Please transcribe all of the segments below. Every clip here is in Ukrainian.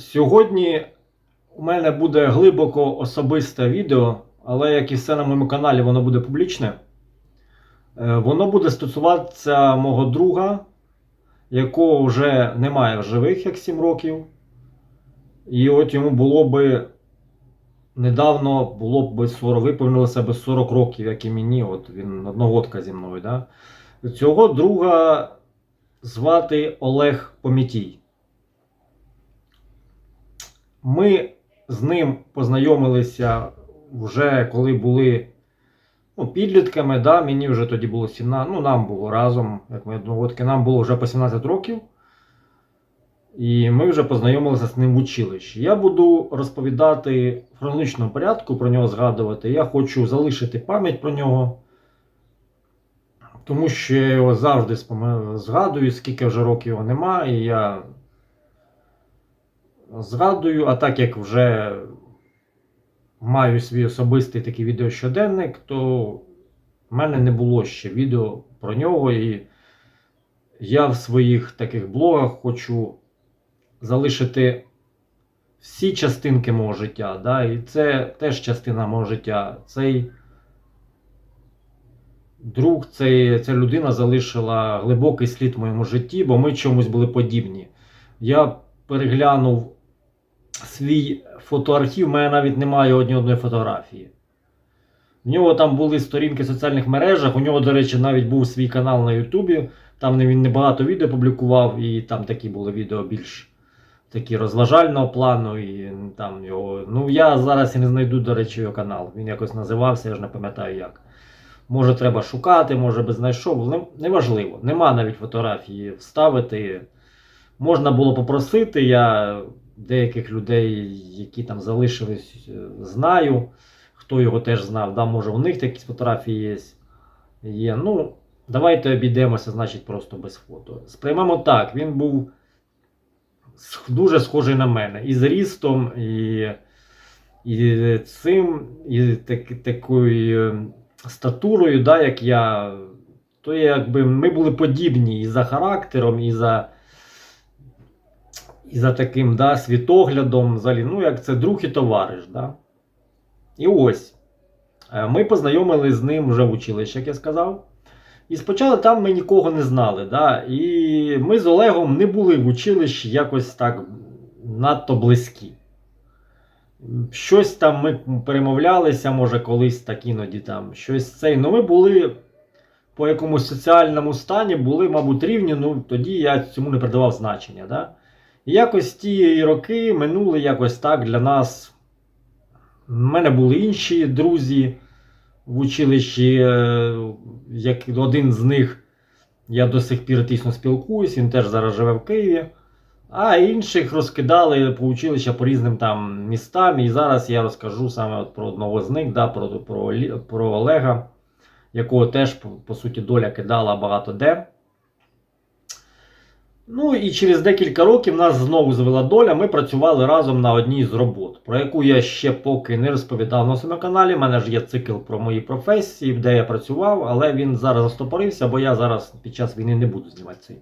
Сьогодні у мене буде глибоко особисте відео, але як і все на моєму каналі, воно буде публічне. Е, Воно буде стосуватися мого друга, якого вже немає в живих, як 7 років. І от йому було би недавно було б 40, виповнилося б 40 років, як і мені. От він одногодка зі мною. Да? Цього друга звати Олег Помітій. Ми з ним познайомилися вже коли були ну, підлітками. Да? Мені вже тоді було 17, ну нам було разом, як ми одногодки, нам було вже по 17 років. І ми вже познайомилися з ним в училищі. Я буду розповідати в хронологічному порядку про нього згадувати. Я хочу залишити пам'ять про нього, тому що я його завжди згадую, скільки вже років його немає, і я згадую, а так як вже маю свій особистий такий відеощоденник, то в мене не було ще відео про нього. І я в своїх таких блогах хочу залишити всі частинки мого життя. Да? І це теж частина мого життя. Цей друг, цей, ця людина залишила глибокий слід в моєму житті, бо ми чомусь були подібні. Я переглянув свій фотоархів, в мене навіть немає одні одної фотографії. В нього там були сторінки в соціальних мережах. У нього, до речі, навіть був свій канал на Ютубі. Там він небагато відео публікував, і там такі були відео більш такі розважального плану. І там його. Ну, я зараз і не знайду, до речі, його канал. Він якось називався, я ж не пам'ятаю як. Може, треба шукати, може би знайшов. Не- Неважливо. Нема навіть фотографії вставити. Можна було попросити. Я деяких людей, які там залишились, е, знаю. Хто його теж знав, да, може у них такі фотографії є. є. Ну, давайте обійдемося, значить, просто без фото. Сприймемо так, він був дуже схожий на мене. І зрістом, і, і цим, і так, такою е, статурою, да, як я. То якби ми були подібні і за характером, і за, і за таким да, світоглядом, взагалі, ну, як це друг і товариш. Да. І ось. е, Ми познайомилися з ним вже в училищі, як я сказав. І спочатку там ми нікого не знали. Да? І ми з Олегом не були в училищі якось так надто близькі. Щось там ми перемовлялися, може, колись так іноді там щось цей. Ну ми були по якомусь соціальному стані, були, мабуть, рівні, ну тоді я цьому не придавав значення. Да? Якось ті роки минули якось так для нас. У мене були інші друзі в училищі, е, як один з них я до сих пір тісно спілкуюсь, він теж зараз живе в Києві. А інших розкидали по училища по різним там містам. І зараз я розкажу саме от про одного з них, да, про, про, про Олега, якого теж, по, по суті, доля кидала багато де. Ну і через декілька років нас знову звела доля. Ми працювали разом на одній з робот, про яку я ще поки не розповідав на своєму каналі. У мене ж є цикл про мої професії, де я працював, але він зараз застопорився, бо я зараз під час війни не буду знімати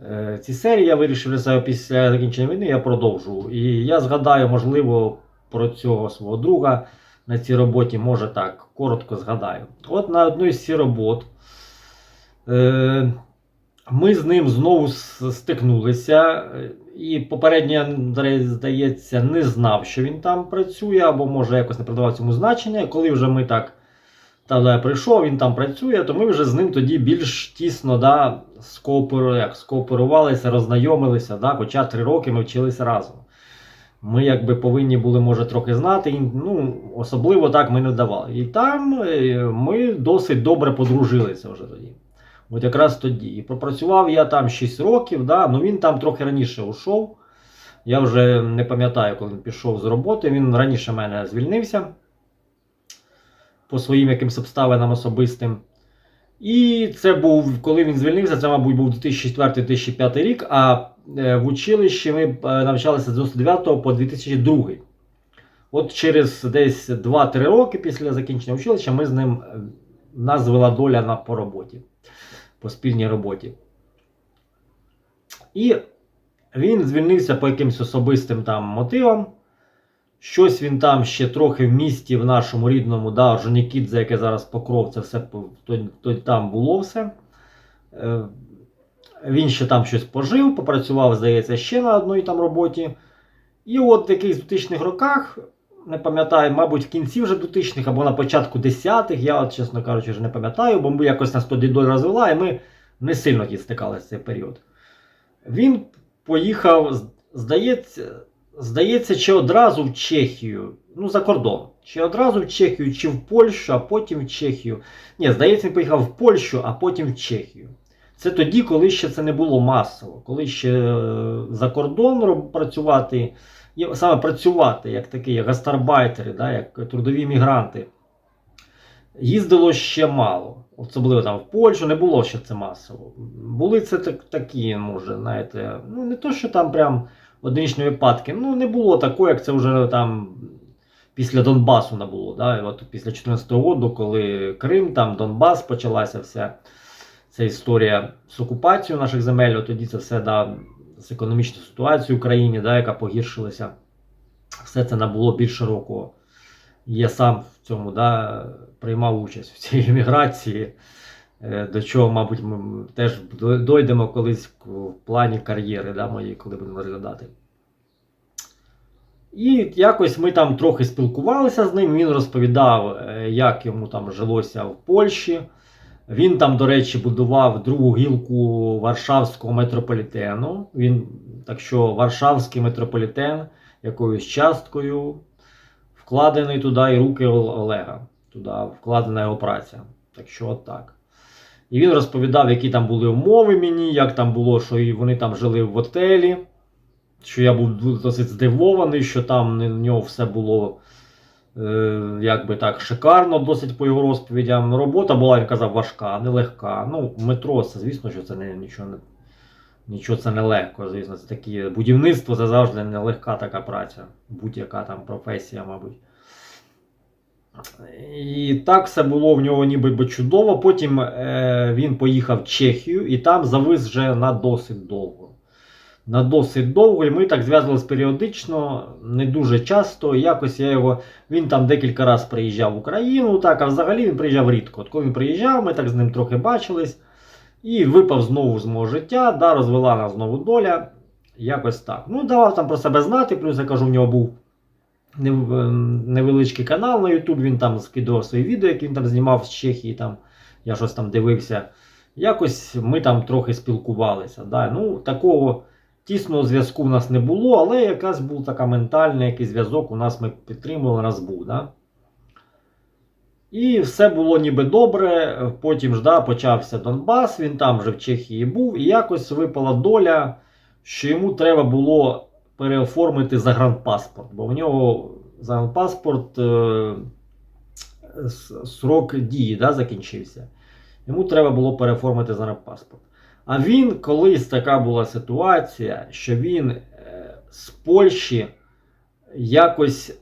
е, ці серії. Я вирішив для після закінчення війни, я продовжу. І я згадаю, можливо, про цього свого друга на цій роботі, може так, коротко згадаю. От на одній з цих робот. Е, ми з ним знову стикнулися, е, і попередньо, здається, не знав, що він там працює, або може якось не придавав цьому значення. Коли вже ми так та прийшов, він там працює, то ми вже з ним тоді більш тісно да, скооперувалися, роззнайомилися. Да, хоча три роки ми вчилися разом. Ми якби повинні були, може, трохи знати, ну, особливо так ми не давали. І там е, ми досить добре подружилися вже тоді. От якраз тоді. І пропрацював я там 6 років, да? ну він там трохи раніше ушов. Я вже не пам'ятаю, коли він пішов з роботи. Він раніше мене звільнився по своїм якимось обставинам особистим. І це був, коли він звільнився, це, мабуть, був 2004-2005 рік, а е, в училищі ми е, навчалися з 99 по 2002. От через десь 2-3 роки після закінчення училища ми з ним е, нас звела доля на, по роботі, по спільній роботі. І він звільнився по якимось особистим там мотивам. Щось він там ще трохи в місті, в нашому рідному, да, Орджонікідзе, яке зараз покров, це все то, то там було все. Е, Він ще там щось пожив, попрацював, здається, ще на одній там роботі. І от в якихось 2000-х роках, не пам'ятаю, мабуть, в кінці вже 2000-х або на початку 10-х, я, чесно кажучи, вже не пам'ятаю, бо ми якось нас тоді доля розвела, і ми не сильно стикалися цей період. Він поїхав, здається, здається, чи одразу в Чехію, ну за кордон. Чи одразу в Чехію, чи в Польщу, а потім в Чехію. Ні, здається, він поїхав в Польщу, а потім в Чехію. Це тоді, коли ще це не було масово, коли ще е, за кордон працювати, і саме працювати, як такі, як гастарбайтери, да, як трудові мігранти, їздило ще мало. Особливо там в Польщу не було ще це масово. Були це так, такі, може, знаєте, ну не то, що там прям одиничні випадки, ну не було такого, як це вже там після Донбасу не було. Да? От після 2014 року, коли Крим, там Донбас почалася вся ця історія з окупацією наших земель, от тоді це все да, з економічною ситуацією в Україні, да, яка погіршилася. Все це набуло більше року. Я сам в цьому да, приймав участь в цій еміграції, е, до чого, мабуть, ми теж дойдемо колись в плані кар'єри да, моєї, коли будемо розглядати. І якось ми там трохи спілкувалися з ним. Він розповідав, е, як йому там жилося в Польщі. Він там, до речі, будував другу гілку Варшавського метрополітену. Він, так що Варшавський метрополітен якоюсь часткою вкладений туди і руки Олега. Туди вкладена його праця. Так що от так. І він розповідав, які там були умови мені, як там було, що вони там жили в готелі. Що я був досить здивований, що там в нього все було як би так шикарно, досить по його розповідям. Робота була, він казав, важка, нелегка. Ну, метро, це звісно, що це не нічого не. Нічого це не легко, звісно, це такі будівництво це завжди нелегка така праця, будь-яка там професія, мабуть. І так все було в нього ніби би чудово. Потім е, він поїхав в Чехію і там завис вже на досить довго. На досить довго, і ми так зв'язувалися періодично, не дуже часто. Якось я його. Він там декілька разів приїжджав в Україну, так, а взагалі він приїжджав рідко. От коли він приїжджав, ми так з ним трохи бачились. І випав знову з мого життя, да, розвела нас знову доля. Якось так. Ну, давав там про себе знати, плюс я кажу, в нього був ем, невеличкий канал на YouTube, він там скидував свої відео, які він там знімав з Чехії, там, я щось там дивився. Якось ми там трохи спілкувалися. Да. Ну, такого тісного зв'язку в нас не було, але якась був така ментальна, якийсь зв'язок у нас ми підтримували, нас був. Да. І все було ніби добре. Потім ж да, почався Донбас, він там вже в Чехії був, і якось випала доля, що йому треба було переоформити загранпаспорт, бо в нього загранпаспорт е, срок дії да, закінчився. Йому треба було переоформити загранпаспорт. А він колись така була ситуація, що він е, з Польщі якось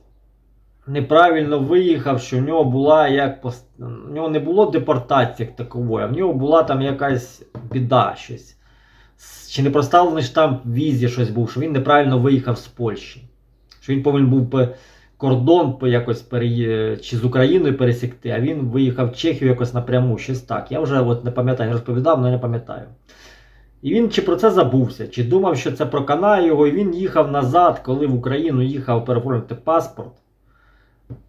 неправильно виїхав, що в нього була як в нього не було депортації як такової, а в нього була там якась біда щось. Чи не проставлений штамп в візі щось був, що він неправильно виїхав з Польщі. Що він повинен був кордон якось переї... чи з Україною пересікти, а він виїхав в Чехію якось напряму, щось так. Я вже от не пам'ятаю, розповідав, але не пам'ятаю. І він чи про це забувся, чи думав, що це проканає його, і він їхав назад, коли в Україну їхав переформити паспорт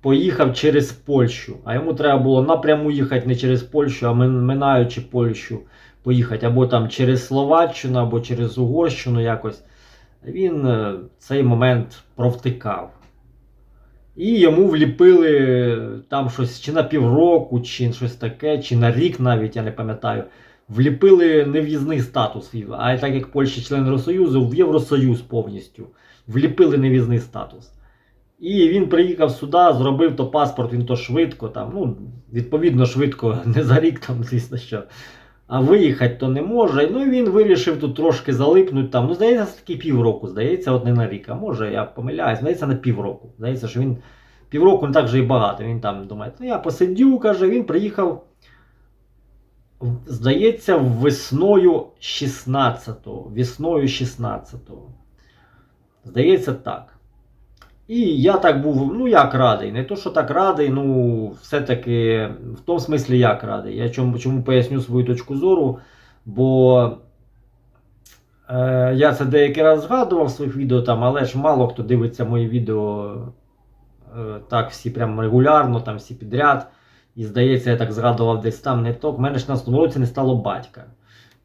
поїхав через Польщу, а йому треба було напряму їхати не через Польщу, а минаючи Польщу поїхати, або там через Словаччину, або через Угорщину якось. Він е, цей момент провтикав. І йому вліпили там щось чи на півроку, чи щось таке, чи на рік навіть, я не пам'ятаю. Вліпили нев'їзний статус, а так як Польща член Євросоюзу, в Євросоюз повністю. Вліпили нев'їзний статус. І він приїхав сюди, зробив то паспорт, він то швидко, там, ну, відповідно, швидко, не за рік, там, звісно, що. А виїхати то не може. Ну і він вирішив тут трошки залипнути. Там, ну, здається, таки півроку, здається, от не на рік. А може, я помиляюсь, здається, на півроку. Здається, що він півроку не так вже і багато. Він там думає, ну я посидю, каже, він приїхав. Здається, весною 16-го. Весною 16-го. Здається, так. І я так був, ну як радий. Не то, що так радий, ну, все-таки в тому смислі як радий. Я чому, чому поясню свою точку зору, бо е, я це деякий раз згадував в своїх відео, там, але ж мало хто дивиться мої відео е, так всі прям регулярно, там всі підряд. І здається, я так згадував десь там не то. В мене ж на 16 році не стало батька.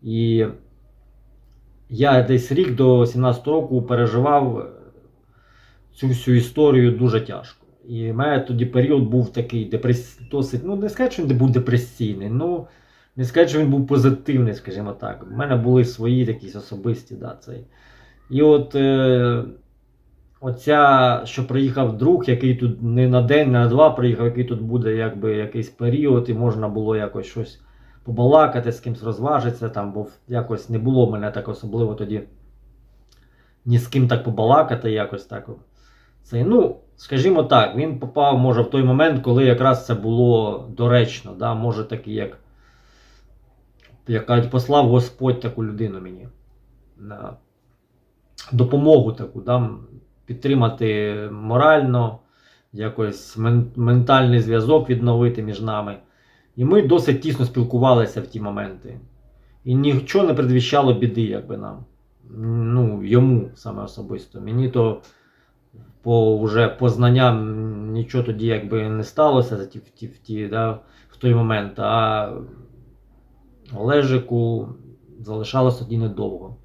І я десь рік до 17 року переживав е, цю всю історію дуже тяжко. І в мене тоді період був такий депрес... досить, ну не сказати, що він був депресійний, ну не сказати, що він був позитивний, скажімо так. У мене були свої якісь особисті, да, цей. І от е, оця, що приїхав друг, який тут не на день, не на два приїхав, який тут буде якби якийсь період, і можна було якось щось побалакати, з кимось розважитися, там, бо якось не було мене так особливо тоді ні з ким так побалакати, якось так. Це, ну, скажімо так, він попав, може, в той момент, коли якраз це було доречно, да, може такий, як, як кажуть, послав Господь таку людину мені. На допомогу таку, да, підтримати морально, якось ментальний зв'язок відновити між нами. І ми досить тісно спілкувалися в ті моменти. І нічого не предвіщало біди, якби нам. Ну, йому саме особисто. Мені то по вже по знанням нічого тоді якби не сталося за ті, в, ті, в, ті, да, в той момент. А Олежику залишалось тоді недовго.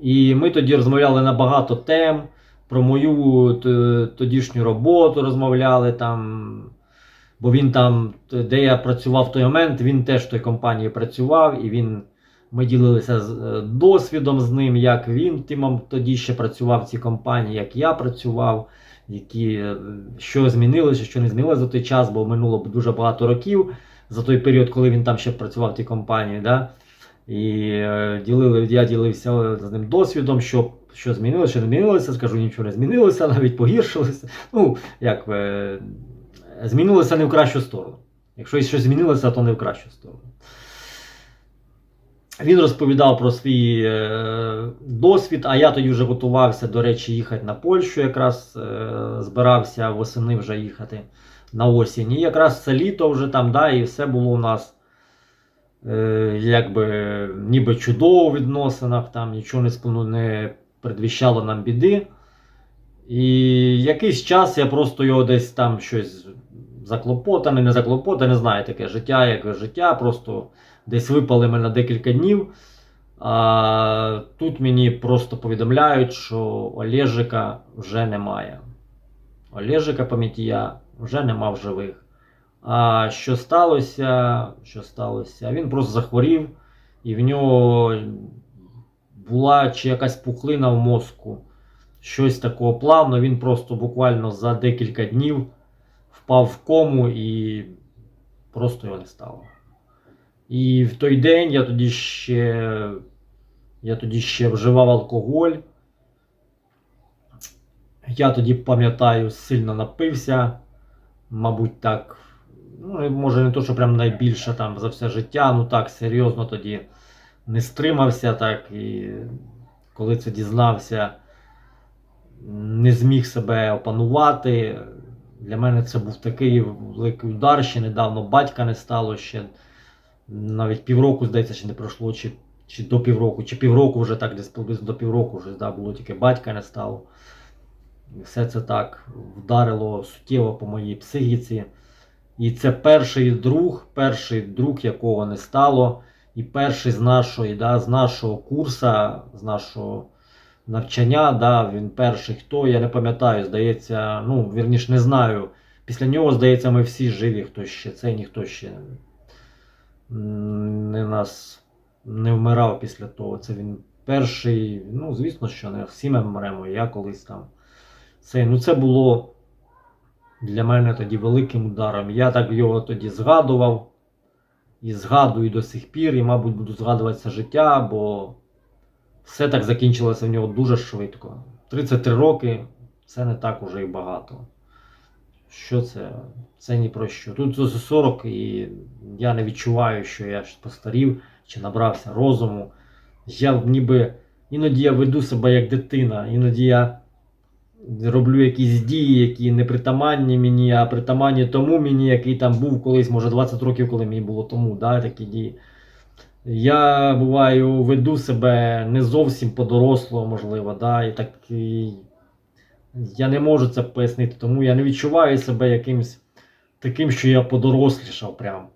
І ми тоді розмовляли на багато тем. Про мою тодішню роботу розмовляли там. Бо він там, де я працював в той момент, він теж в той компанії працював, і він, ми ділилися з- е, досвідом з ним, як він тимом тоді ще працював в цій компанії, як я працював, які, е, що змінилося, що не змінилося за той час, бо минуло дуже багато років за той період, коли він там ще працював в тій компанії. Да? І е, ділили, я ділився з ним досвідом, що, що змінилося, що не змінилося. Скажу, нічого не змінилося, навіть погіршилося. Ну, як е, змінилося не в кращу сторону. Якщо щось змінилося, то не в кращу сторону. Він розповідав про свій е, досвід, а я тоді вже готувався, до речі, їхати на Польщу, якраз е, збирався восени вже їхати на осінь. І якраз це літо вже там, да, і все було у нас якби ніби чудово в відносинах, там нічого не, не предвіщало нам біди. І якийсь час я просто його десь там щось заклопотане, не заклопотане, не знаю, таке життя, як життя, просто десь випали мене декілька днів. А тут мені просто повідомляють, що Олежика вже немає. Олежика Пам'ятія вже нема в живих. А що сталося? Що сталося? Він просто захворів, і в нього була чи якась пухлина в мозку. Щось такого плавно. Він просто буквально за декілька днів впав в кому і просто його не стало. І в той день я тоді ще, я тоді ще вживав алкоголь. Я тоді пам'ятаю, сильно напився. Мабуть, так. Ну, може, не то, що прям найбільше там за все життя, ну так, серйозно тоді не стримався, так і коли це дізнався, не зміг себе опанувати. Для мене це був такий великий удар. Ще недавно батька не стало, ще навіть півроку, здається, ще не пройшло, чи, чи до півроку, чи півроку вже так, десь до півроку вже да, було тільки батька не стало. Все це так вдарило суттєво по моїй психіці. І це перший друг, перший друг, якого не стало, і перший з нашої, да, з нашого курса, з нашого навчання, да, він перший хто, я не пам'ятаю, здається, ну, вірніш, не знаю. Після нього, здається, ми всі живі, хто ще це, ніхто ще не нас не вмирав після того. Це він перший, ну, звісно, що не всі ми вмремо, я колись там. Це, ну, це було для мене тоді великим ударом. Я так його тоді згадував і згадую до сих пір, і, мабуть, буду згадувати це життя, бо все так закінчилося в нього дуже швидко. 33 роки це не так уже і багато. що це? Це ні про що. Тут за 40 і я не відчуваю, що я постарів чи набрався розуму. Я ніби іноді я веду себе як дитина, іноді я роблю якісь дії, які не притаманні мені, а притаманні тому мені, який там був колись, може 20 років, коли мені було тому, да, такі дії. Я буваю, веду себе не зовсім по-дорослому, можливо, да, і так і я не можу це пояснити, тому я не відчуваю себе якимсь таким, що я подорослішав прям.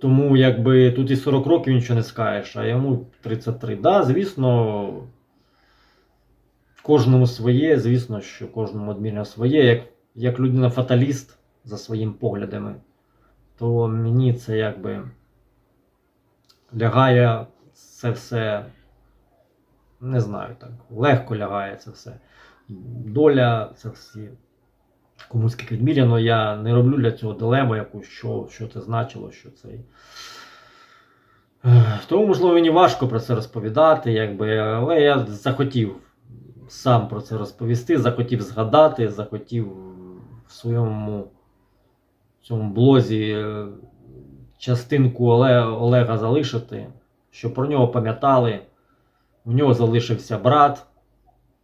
Тому якби тут і 40 років нічого не скажеш, а йому 33. Да, звісно, кожному своє, звісно, що кожному одмірно своє. Як, як людина-фаталіст за своїми поглядами, то мені це якби лягає це все. Не знаю так. Легко лягає це все. Доля, це всі комусь як відміряно. Я не роблю для цього дилему, якусь, що, що це значило, що це. Тому, можливо, мені важко про це розповідати, якби, але я захотів сам про це розповісти, захотів згадати, захотів в своєму цьому блозі е, частинку Олега залишити, щоб про нього пам'ятали. У нього залишився брат,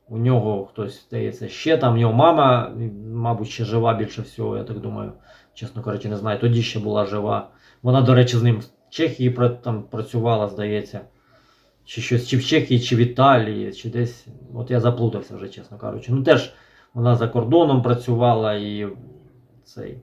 у нього хтось здається ще там, у нього мама, мабуть, ще жива більше всього, я так думаю. Чесно кажучи, не знаю. Тоді ще була жива. Вона, до речі, з ним в Чехії там працювала, здається. Чи щось, чи в Чехії, чи в Італії, чи десь. От я заплутався вже, чесно кажучи. Ну теж вона за кордоном працювала і цей.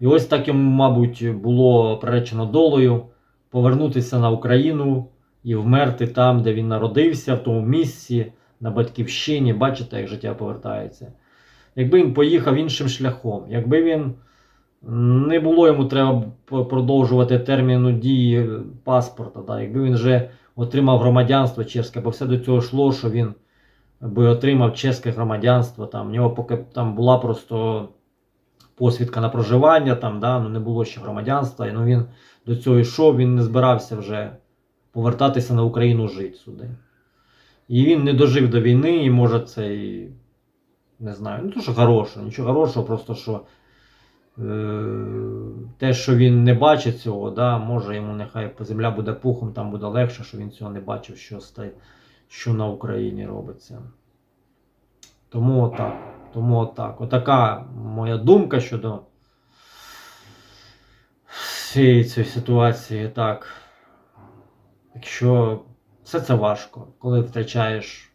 І ось так йому, мабуть, було приречено долею повернутися на Україну і вмерти там, де він народився, в тому місці, на батьківщині. Бачите, як життя повертається. Якби він поїхав іншим шляхом, якби він не було йому треба продовжувати терміну дії паспорта, да, якби він вже отримав громадянство чеське, бо все до цього йшло, що він би отримав чеське громадянство. Там, в нього поки там була просто посвідка на проживання, там, да, ну, не було ще громадянства. І, ну, він до цього йшов, він не збирався вже повертатися на Україну жити сюди. І він не дожив до війни, і може це і не знаю, ну то що хорошого, нічого хорошого, просто що те, що він не бачить цього, да, може йому нехай земля буде пухом, там буде легше, що він цього не бачив, що, ста- що на Україні робиться. Тому отак. Тому отак. Отака моя думка щодо всієї цієї ситуації. Так. Якщо все це важко, коли втрачаєш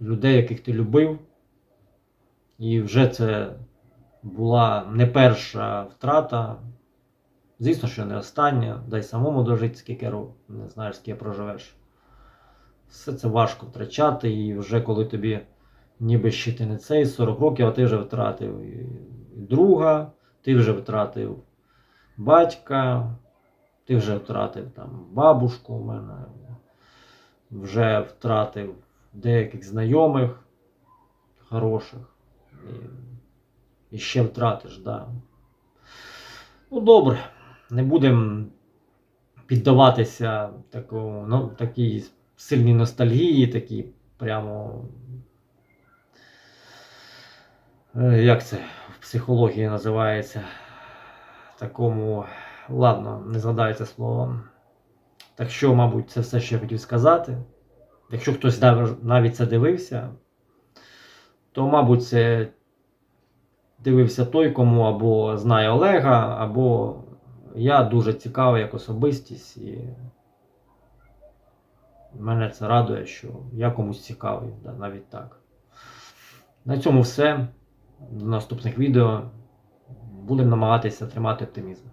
людей, яких ти любив, і вже це була не перша втрата. Звісно, що не остання, дай самому дожити, скільки років, не знаєш, скільки проживеш. Все це важко втрачати, і вже коли тобі ніби ще ти не цей 40 років, а ти вже втратив і друга, ти вже втратив батька, ти вже втратив там бабушку у мене, вже втратив деяких знайомих хороших. І, ще втратиш, да. Ну, добре, не будемо піддаватися такому, ну, такій сильній ностальгії, такій прямо. е, Як це в психології називається? Такому. Ладно, не згадаю це слово. Так що, мабуть, це все, що я хотів сказати. Якщо хтось навіть це дивився, то, мабуть, це дивився той, кому або знає Олега, або я дуже цікавий як особистість, і мене це радує, що я комусь цікавий, навіть так. На цьому все. До наступних відео будемо намагатися тримати оптимізм.